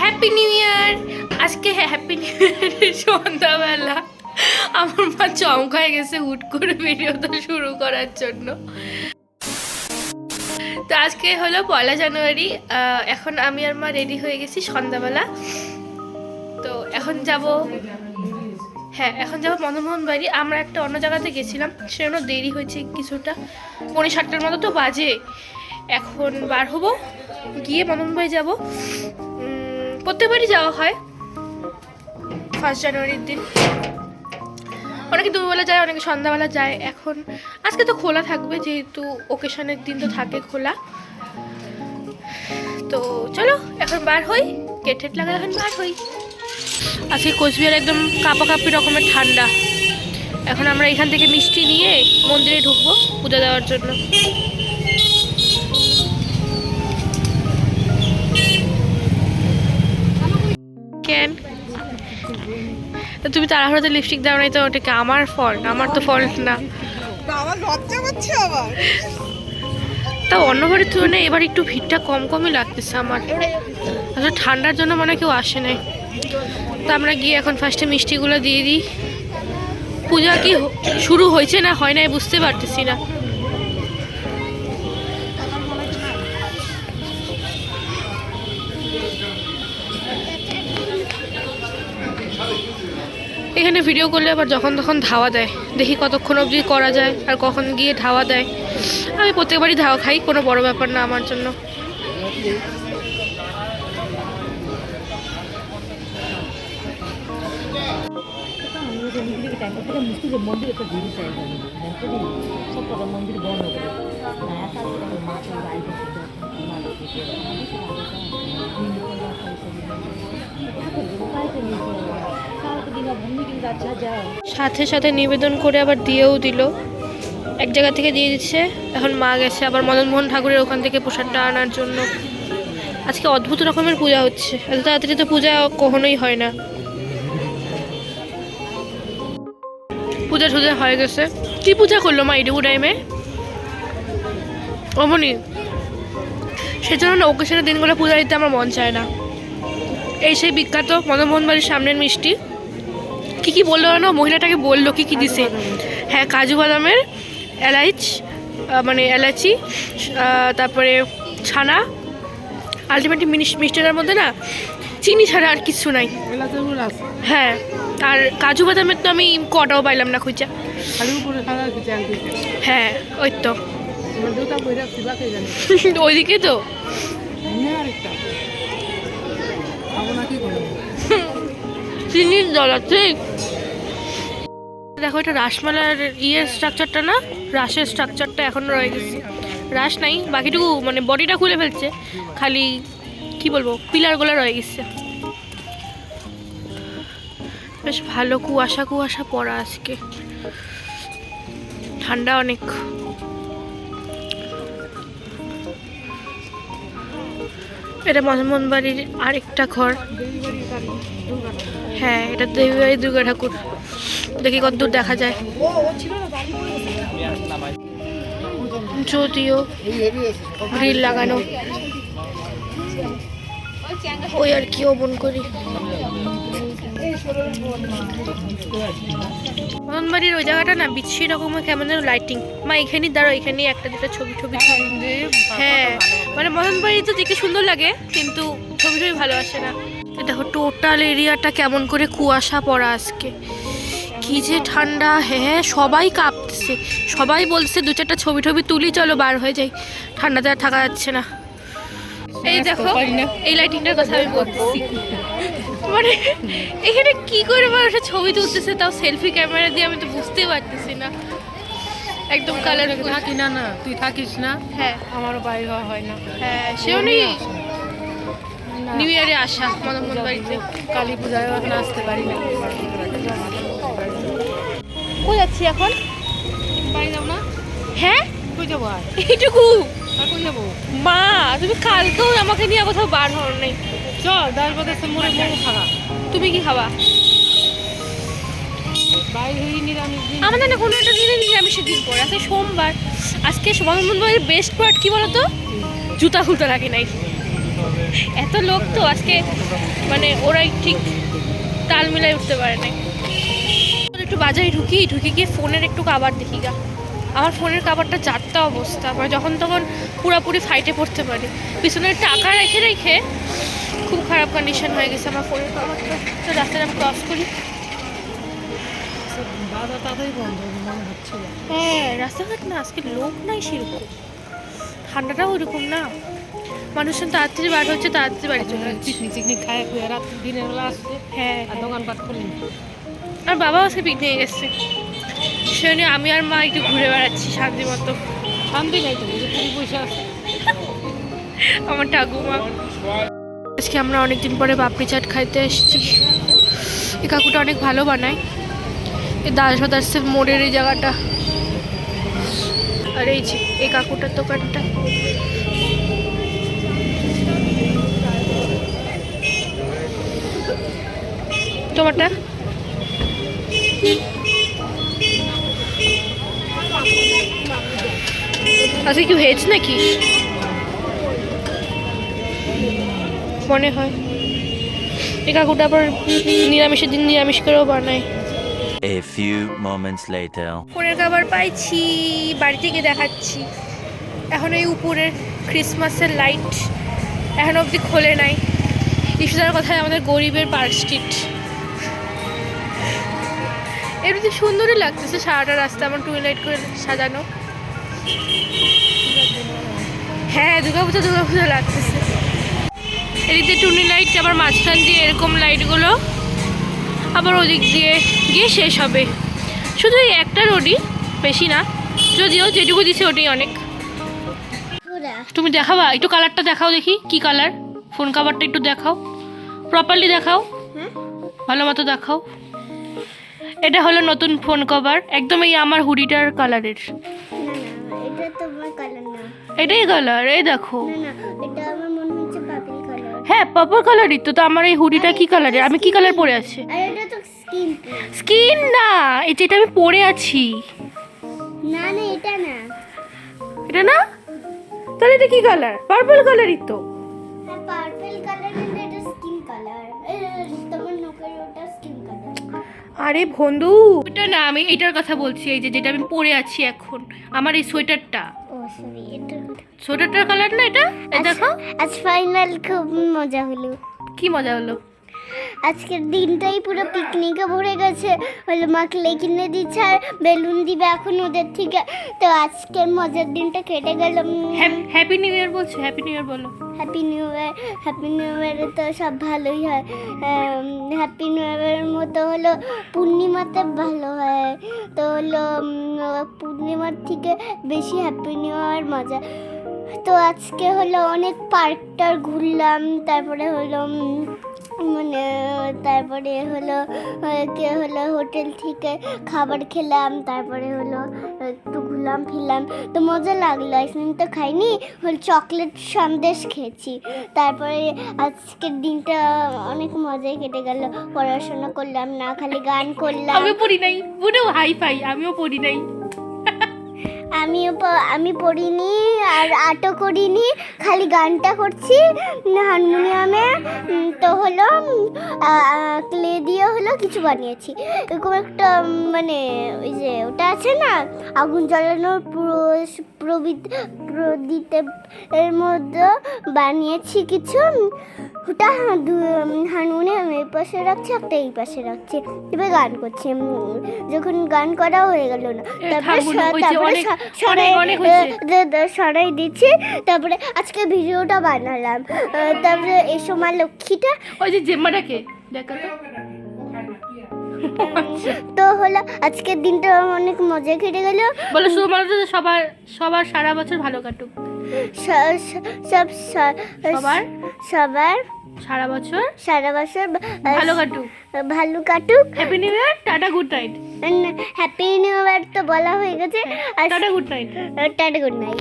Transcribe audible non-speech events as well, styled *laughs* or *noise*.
Happy new ইয়ার আজকে happy new ইয়ার সন্ধ্যাবেলা আমার মা চমকায় গেছে, হুট করে ভিডিওটা শুরু করার জন্য। তো আজকে হলো পয়লা জানুয়ারি এখন আমি আর মা রেডি হয়ে গেছি সন্ধ্যাবেলা। তো এখন যাব হ্যাঁ এখন যাব মদনমোহন বাড়ি আমরা একটা অন্য জায়গাতে গেছিলাম, সেজন্য দেরি হয়েছে কিছুটা। পৌনে সাতটার মতো তো বাজে। এখন বার হব, গিয়ে মদনমোহন বাড়ি যাব। প্রত্যেকবারই যাওয়া হয়। ফার্স্ট জানুয়ারির দিন। অনেকে দুপুরবেলা যায় অনেকে সন্ধ্যাবেলা যায়। এখন আজকে তো খোলা থাকবে যেহেতু ওকেশনের দিন তো থাকে খোলা। তো চলো এখন বার হই। গেট টেট লাগা এখন বার হই। আজকে কোচবিহার একদম কাপাকাপি রকমের ঠান্ডা। এখন আমরা এখান থেকে মিষ্টি নিয়ে মন্দিরে ঢুকবো পূজা দেওয়ার জন্য। তো তুমি তাড়াহুড়োতে লিপস্টিক দাও নাই তো ওটাকে আমার ফল্ট আমার তো ফল্ট না। আমার লজ্জা করছে আবার। অন্যবারের তুলনায় এবার একটু ভিড়টা কম কমই লাগতেছে আমার। আসলে ঠান্ডার জন্য মনে কেউ আসে নাই। তো আমরা গিয়ে এখন ফার্স্টে মিষ্টিগুলো দিয়ে দিই। পূজা কি শুরু হয়েছে না হয় নাই বুঝতে পারতেছি না। এখানে ভিডিও করলে আবার যখন তখন ধাওয়া দেয়। দেখি কতক্ষণ অবধি করা যায় আর কখন গিয়ে ধাওয়া দেয়। আমি প্রত্যেকবারই ধাওয়া খাই, কোনো বড় ব্যাপার না আমার জন্য। সাথে সাথে নিবেদন করে আবার দিয়েও দিল। এক জায়গা থেকে দিয়ে দিচ্ছে। এখন মা গেছে, আবার মদনমোহন ঠাকুরের ওখান থেকে প্রসাদটা আনার জন্য। আজকে অদ্ভুত রকমের পূজা হচ্ছে। এত তাড়াতাড়ি তো পূজা কখনোই হয় না। পূজা টুজা হয়ে গেছে। কি পূজা করল মা এইটুকু টাইমে? অমনি। সেজন্য না ওকেশনের দিনগুলো পূজা দিতে আমার মন চায় না। এই সেই বিখ্যাত মদনমোহন বাড়ির সামনের মিষ্টি। কি কি বলল না মহিলাটাকে বলল কি কি দিছে? হ্যাঁ কাজু বাদামের এলাইচ মানে এলাচি তারপরে ছানা আলটিমেটলি মিষ্টিটার মধ্যে না চিনি ছাড়া আর কিছু নাই। হ্যাঁ আর কাজু বাদামের তো আমি কটাও পাইলাম না খুঁজা। হ্যাঁ ওই তো। *laughs* ওইদিকে তো নিয়ে আরেকটা খাব না কি করব চিনির জল আছে। দেখো, এটা রাসমালার ইয়ের স্ট্রাকচারটা না? রাসের স্ট্রাকচারটা এখনও রয়ে গেছে। রাস নাই, বাকিটুকু মানে বডিটা খুলে ফেলছে। খালি কি বলব পিলারগুলো রয়ে গেছে। বেশ ভালো কুয়াশা কুয়াশা পড়া আজকে। ঠান্ডা অনেক। এটা মদনমোহন বাড়ির আরেকটা ঘর। হ্যাঁ এটা দেবীবাড়ি দুর্গা ঠাকুর। দেখি কত দূর দেখা যায়। যদিও গ্রিল লাগানো। ওই আর কি ওপন করি। মদনবাড়ির ওই জায়গাটা না বিচ্ছি রকমের, কেমন লাইটিং মা, এখানেই দাঁড়ো এখানেই একটা দুটো ছবি টবি হ্যাঁ মানে মদনবাড়ি তো দেখতে সুন্দর লাগে কিন্তু ছবি টবি ভালো আসে না। দেখো টোটাল এরিয়াটা কেমন করে কুয়াশা পড়া আজকে। কি যে ঠান্ডা হ্যাঁ সবাই কাঁপতেছে সবাই বলছে দু চারটা ছবি টবি তুলি চলো বার হয়ে যাই। ঠান্ডাতে আর থাকা যাচ্ছে না। এই দেখো এই লাইটিংটার কথা আমি বলতেছি মানে এখানে কি করে মানুষের ছবি তুলতেছে তাও সেলফি ক্যামেরা দিয়ে আমি তো বুঝতে পারতেছি না। একদম কালারফুল থাকি না না তুই থাকিস না। হ্যাঁ। আমারও বাইরে হওয়া হয় না। হ্যাঁ সেও নেই। নিউ ইয়ারে আসা মদনমোহন বাড়িতে। কালী পূজায় এখন আসতে পারি না। কোথায় যাচ্ছি এখন? বাড়ি যাব না? হ্যাঁ? কই যাব আর? এইটুকু। আর কই যাব? মা তুমি কালকেও আমাকে নিয়ে কোথাও বার হও নাই। চল দশ বছর মোড়ে মোমো খাওয়া তুমি কি খাবা? আমাদের না কোনো একটা দিনে নিরামিষের দিন পরে আজকে সোমবার। আজকে বাড়ির বেস্ট পার্ট কি বলতো? জুতা খুলতে লাগে নাই এত লোক তো আজকে মানে ওরাই ঠিক তাল মিলাই উঠতে পারে না একটু বাজারে ঢুকি, ঢুকে গিয়ে ফোনের একটু কাবার দেখি গা। আমার ফোনের কাবারটা চারটা অবস্থা। মানে যখন তখন পুরাপুরি ফাইটে পড়তে পারে। পিছনের টাকা রেখে রেখে খুব খারাপ কন্ডিশন হয়ে গেছে আমার ফোনের কাবারটা। তো রাস্তাটা আমি ক্রস করি। বন্ধ মনে হচ্ছিল হ্যাঁ রাস্তাঘাট না আজকে লোক নাই সেরকম। ঠান্ডাটাও ওরকম না। মানুষজন তাড়াতাড়ি বার হচ্ছে তাড়াতাড়ি বাড়ি চলে যাচ্ছে। পিকনিক টিকনিক খায় খুঁয়ে রাত দিনের বেলা আসছে হ্যাঁ আর দোকানপাট খুলি আর বাবা আজকে পিকনিকে গেছে। সেজন্য আমি আর মা একটু ঘুরে বেড়াচ্ছি শান্তি মতো। শান্তি নাই তো পুরী পয়সা আমার ঠাকুমা। আজকে আমরা অনেকদিন পরে পাপড়ি চাট খাইতে এসেছি। এই কাকুটা অনেক ভালো বানায়। দাস দাসের মোড়ের এই জায়গাটা। আর এই যে, এই কাকুটার দোকানটা। তোমারটা? আজকে কি ভেজ নাকি? মনে হয়। এই কাকুটা আবার নিরামিষের দিন নিরামিষ করেও বানায়। A few moments later. ফোনের খাবার পাইছি, বাড়ি থেকে দেখাচ্ছি। এখন এই উপরের ক্রিসমাসের লাইট এখন অবধি খোলে নাই। ইস্যুদার কথায়? আমাদের গরিবের পার্ক স্ট্রিট এমনিতে সুন্দরই লাগতেছে সারাটা রাস্তা, আমার টুই লাইট করে সাজানো। হ্যাঁ দুর্গা পুজো দুর্গা পুজো লাগতেছে। এদিকে টুনি লাইট আবার মাঝখান দিয়ে এরকম লাইটগুলো আবার ওদিক দিয়ে গিয়ে শেষ হবে। শুধু এই একটা রোডই বেশি না যদিও যেটুকু দিছে ওটাই অনেক। তুমি দেখাবা? একটু কালারটা দেখাও দেখি কি কালার ফোন কাভারটা একটু দেখাও। প্রপারলি দেখাও। ভালো মতো দেখাও। এটা হলো নতুন ফোন কভার একদম এই আমার হুডিটার কালারের এটাই কালার এই দেখো। হ্যাঁ পার্পল কালারই তো তো আমার এই হুডিটা কি কালারের আমি কি কালার পরে আছি? তো স্কিন স্কিন না এই যেটা আমি পরে আছি। না না এটা না। এটা না? তাহলে এটা কি কালার পার্পল কালারই তো। হ্যাঁ পার্পল কালার এটা স্কিন কালার তোমার নখের ওটা স্কিন কালার আরে বন্ধু এটা না আমি এটার কথা বলছি এই যে যেটা আমি পরে আছি এখন আমার এই সোয়েটারটা সরি এটা সোয়েটারটার কালার না এটা? দেখো। আজ ফাইনাল খুব মজা হলো। কি মজা হলো? আজকের দিনটাই পুরো পিকনিকে ভরে গেছে। হলো মা ক্লে কিনে দিচ্ছে আর বেলুন দিবে এখন ওদের থেকে। তো আজকের মজার দিনটা কেটে গেল। হ্যাপি নিউ ইয়ার বলছো? হ্যাপি নিউ ইয়ার বলো। Happy new year happy new ইয়ারে তো সব ভালোই হয়। হ্যাপি নিউ ইয়ারের মতো হলো পূর্ণিমাতে ভালো হয়। তো হলো পূর্ণিমার থেকে বেশি হ্যাপি নিউ ইয়ার মজা। তো আজকে হলো অনেক পার্কটার ঘুরলাম। তারপরে হলো মানে তারপরে হলো, কে হলো, হোটেল থেকে খাবার খেলাম, তারপরে হলো, একটু ঘুরলাম, ফিরলাম। তো মজা লাগল, আইসক্রিম তো খাইনি, হলো চকলেট সন্দেশ খেয়েছি। তারপরে আজকের দিনটা অনেক মজাই কেটে গেল, পড়াশোনা করলাম, না খালি গান করলাম। আমিও পড়ি নাই বুড়ো হাই ফাই আমিও পড়ি নাই। আমিও প- আমি পড়িনি আর আটো করিনি, খালি গানটা করছি হারমোনিয়ামে তো হলো ক্লে দিয়ে হলো কিছু বানিয়েছি। এরকম একটা মানে ওই যে ওটা আছে না, আগুন জ্বালানোর পুরো- প্রবি- প্রদীপে মধ্যে বানিয়েছি কিছু। ওটা হারমোনিয়াম এই পাশে রাখছি একটা এই পাশে রাখছি। এবার গান করছি। যখন গান করা হয়ে গেল না তারপরে সরাই দিচ্ছি। তারপরে আজকে ভিডিওটা বানালাম। তারপরে এসো মা লক্ষ্মীটা ওই যে জেম্মাটাকে দেখা তো হলো আজকের দিনটা অনেক মজা কেটে গেল। বলো শুধু মানুষ সবার সবার সারা বছর ভালো কাটুক। সব সবার? সবার সারা বছর? সারা বছর ভালো কাটুক। ভালো কাটুক। Happy new year tata good night happy new year তো বলা হয়ে গেছে। আর tata good night tata good night